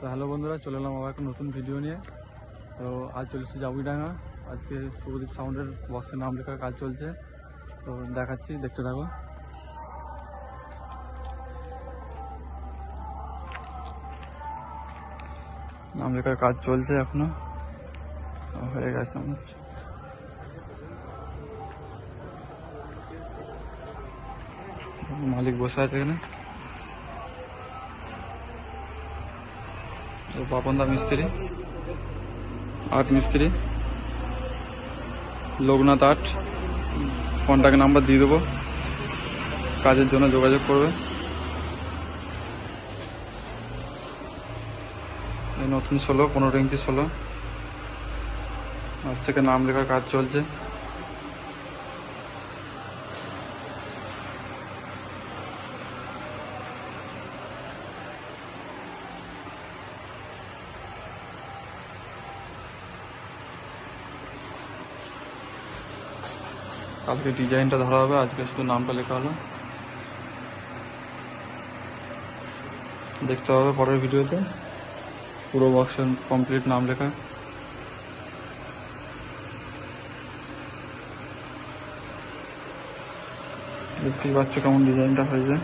তো হ্যালো বন্ধুরা চলে এলাম আবার একটা নতুন ভিডিও নিয়ে তো আজ চলেছি জাবুইডাঙ্গা আজকে শুভদীপ সাউন্ডের বক্সের নাম লেখার কাজ চলছে তো দেখাচ্ছি দেখতে থাকো নাম লেখার কাজ চলছে এখনো হয়ে গেছে আমার মালিক বসে আছে এখানে ও বাপনদা মিস্ত্রি, আট মিস্ত্রি, লোকনাথ আট কন্ট্যাক্ট নাম্বার দিয়ে দেবো, কাজের জন্য যোগাযোগ করবে। নতুন ষোলো, পনেরো ইঞ্চি ষোলো। আজ থেকে নাম লেখার কাজ চলছে। কালকে ডিজাইনটা ধরা হবে, আজকে শুধু নামটা লেখা হলো। দেখতে হবে পরের ভিডিওতে। পুরো বক্সের কমপ্লিট নাম লেখা। দেখতেই পাচ্ছ কেমন ডিজাইনটা হয়েছে।